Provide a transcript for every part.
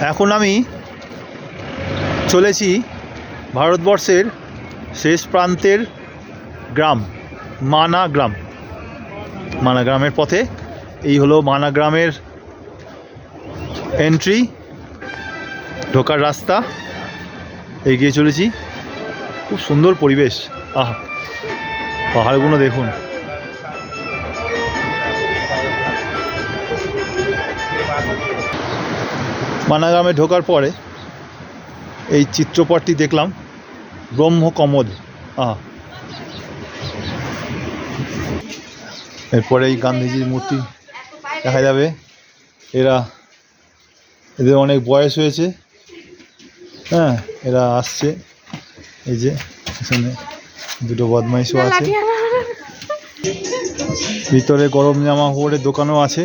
এখন আমি চলেছি ভারতবর্ষের শেষ প্রান্তের গ্রাম, মানা গ্রাম। মানা গ্রামের পথে এই হলো মানা গ্রামের এন্ট্রি ঢোকার রাস্তা। এগিয়ে চলেছি। খুব সুন্দর পরিবেশ। আহা, পাহাড়গুলো দেখুন। মানা গ্রামে ঢোকার পরে এই চিত্রপটটি দেখলাম। ব্রহ্মকমল আহা। এরপরে এই গান্ধীজির মূর্তি দেখা যাবে। এরা এদের অনেক বয়স হয়েছে। হ্যাঁ এরা আসছে। এই যে এখানে দুটো বদমাইশও আছে। ভিতরে গরম জামা কাপড়ের দোকানও আছে।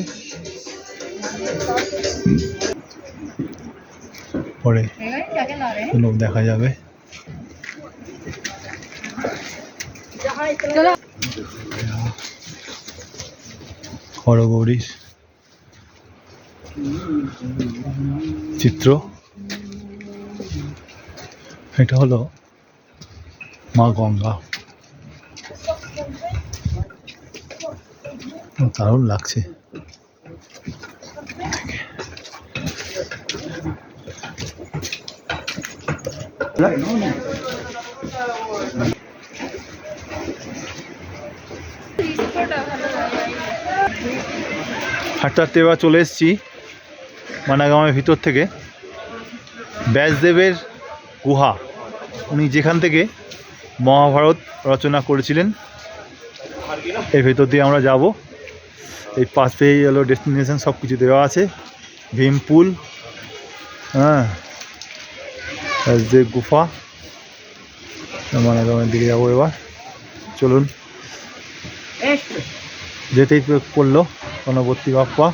পরে দেখা যাবে। হরগৌরীর চিত্র। এটা হলো মা গঙ্গা। দারুণ লাগছে। হাঁটতে হাঁটতে এবার চলে এসেছি মানাগামের ভিতর থেকে। ব্যাসদেবের গুহা। উনি যেখান থেকে মহাভারত রচনা করেছিলেন, এর ভেতর দিয়ে আমরা যাব। এই পাশ পেয়ে গেল ডেস্টিনেশন সব কিছু দেওয়া আছে। ভীমপুল হ্যাঁ। ব্যাসদেব গুফা মানাগামের দিকে যাব এবার। চলুন। যেতেই পড়ল গণপতি বাপ্পা।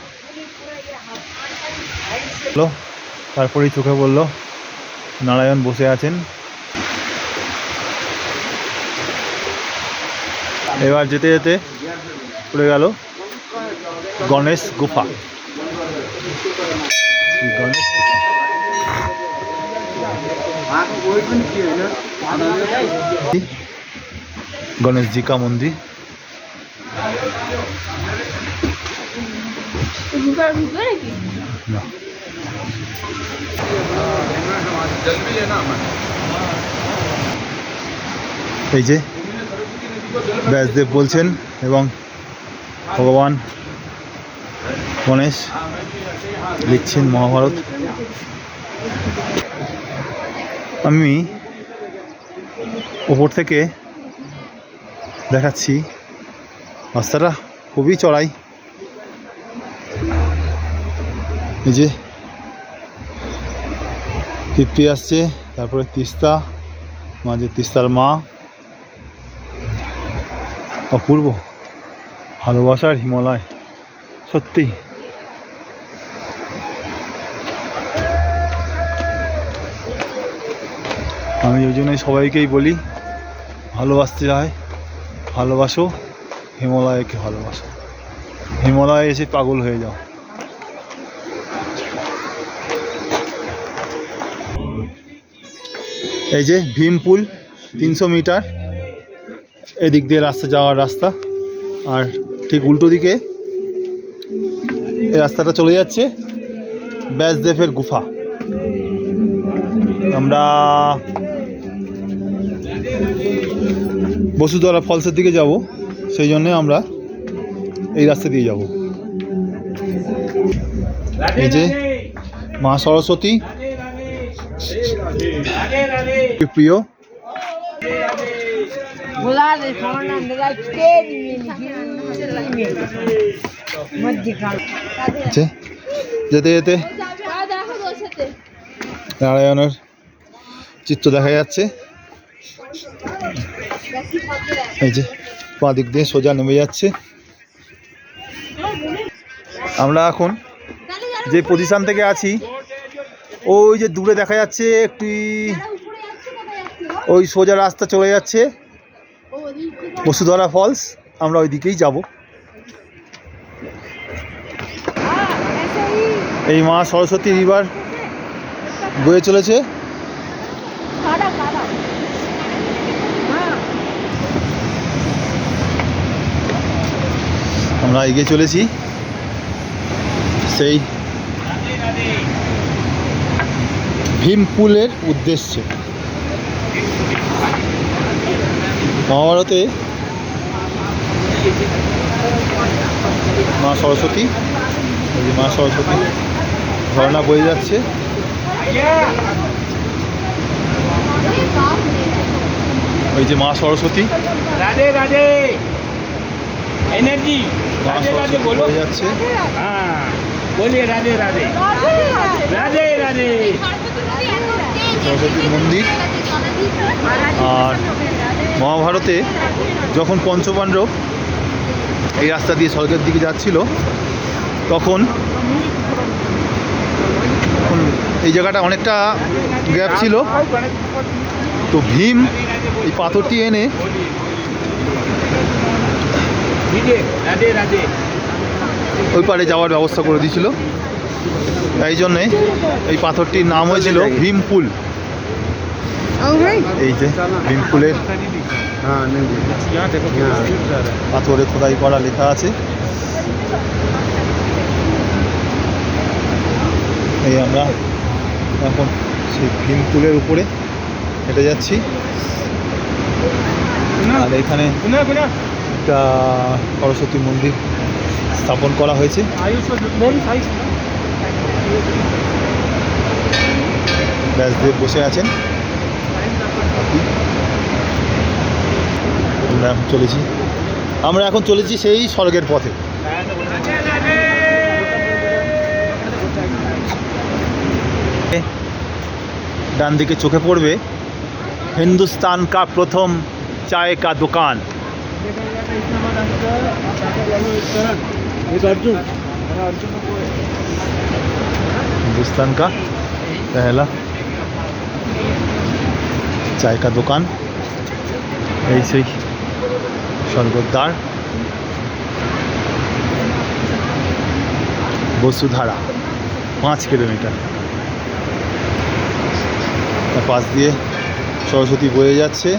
তারপরেই চোখে বলল নারায়ণ বসে আছেন। এবার যেতে যেতে পড়ে গেল গণেশ গুফা। গণেশ গুফা। गणेश जी का मंदिर না। এই যে ব্যাসদেব বলছেন এবং ভগবান গণেশ লিখছেন মহাভারত আমি ওপর থেকে দেখাচ্ছি। রাস্তাটা খুবই চড়াই। এই যে তৃপ্তি আসছে, তারপরে তিস্তা, মাঝে তিস্তার মা। অপূর্ব ভালোবাসার হিমালয় সত্যি আমি ওই জন্যই সবাইকেই বলি, ভালোবাসতে হয় ভালোবাসো, হিমালয়কে ভালোবাসো। হিমালয়ে এসে পাগল হয়ে যাও। এই যে ভীমপুল তিনশো মিটার, এদিক দিয়ে রাস্তা যাওয়ার রাস্তা। আর ঠিক উল্টো দিকে এই রাস্তাটা চলে যাচ্ছে ব্যাসদেবের গুফা। আমরা বসুধরা ফলসের দিকে যাব, সেই জন্যে আমরা এই রাস্তা দিয়ে যাব। এই যে মা সরস্বতী, প্রিয়। যেতে যেতে নারায়ণের চিত্র দেখা যাচ্ছে। এই যে, বাঁ দিক দিয়ে সোজা নেমে যাচ্ছে। আমরা এখন যে পজিশন থেকে আছি, ওই যে দূরে দেখা যাচ্ছে একটি ওই সোজা রাস্তা চলে যাচ্ছে বসুধরা ফলস। আমরা ওই দিকেই যাব। এই মা সরস্বতী রিভার বয়ে চলেছে। আমরা এগিয়ে চলেছি। সেই ভীমপুলের উদ্দেশ্যে। মহাভারতে মা সরস্বতী মা সরস্বতী, ঝর্ণা বয়ে যাচ্ছে। ওই যে মা সরস্বতী। রাজে রাজে এনার্জি বলো। হ্যাঁ বলি সরস্বতী মন্দির। আর মহাভারতে যখন পঞ্চপাণ্ডব এই রাস্তা দিয়ে স্বর্গের দিকে যাচ্ছিল তখন এই জায়গাটা অনেকটা গ্যাপ ছিল। তো ভীম এই পাথরটি এনে ওই পারে যাওয়ার ব্যবস্থা করে দিয়েছিল। তাই জন্যে এই পাথরটির নাম হয়েছিল ভীমপুল এই যে ভীমপুলের পাথরে খোদাই করা লেখা আছে। এই আমরা এখন সেই ভীমপুলের উপরে হেঁটে যাচ্ছি। আর এখানে একটা সরস্বতী মন্দির স্থাপন করা হয়েছে। ব্যাসদেব বসে আছেন। আমরা এখন চলেছি। আমরা এখন চলেছি সেই স্বর্গের পথে। ডান দিকে চোখে পড়বে, হিন্দুস্তান কা প্রথম চায় কা দোকান। हिंदुस्तान का पहला चाय का दुकान এই সেই স্বর্গদ্বার বসুধারা পাঁচ কিলোমিটার তার পাশ দিয়ে সরস্বতী বয়ে যাচ্ছে